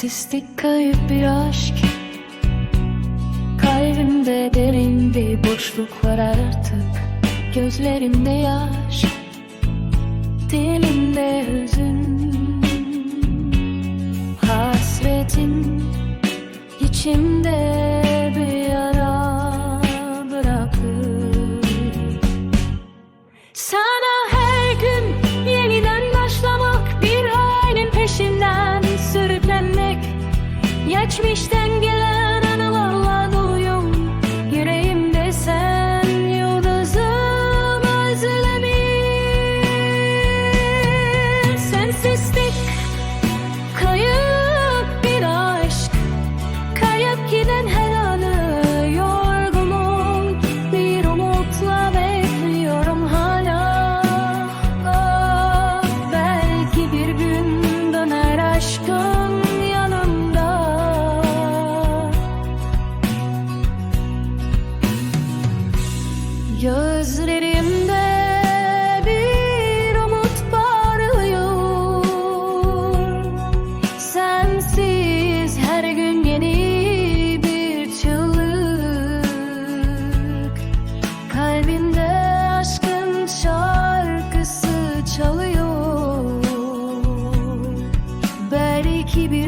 Sensizlik kayıp bir aşk. Kalbimde derin bir boşluk var artık. Gözlerimde yaş Dilimde hüzün. Hasretin içimde Geçmişten gelen anılarla doluyum. Yüreğimde sen yıldızım özlemir Sensizlik kayıp bir aşk. Kayıp giden her keep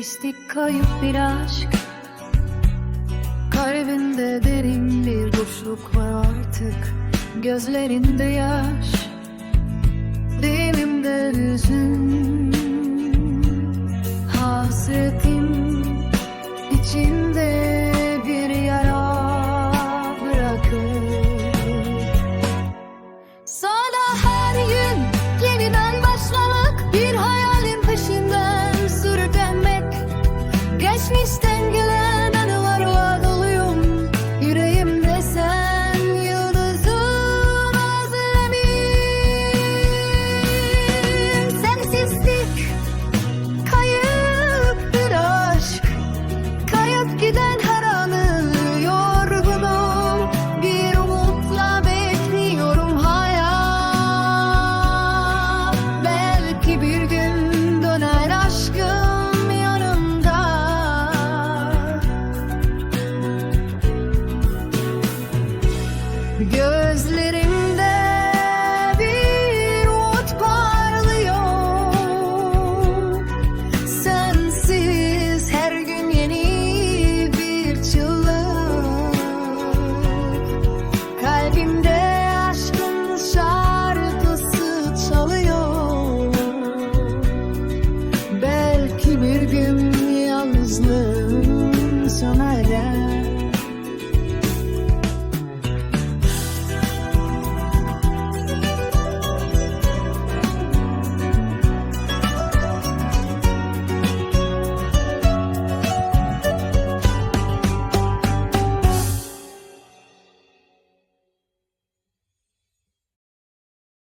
Sensizlik kayıp bir aşk. Kalbinde derin bir boşluk var artık. Gözlerinde yaş girls lit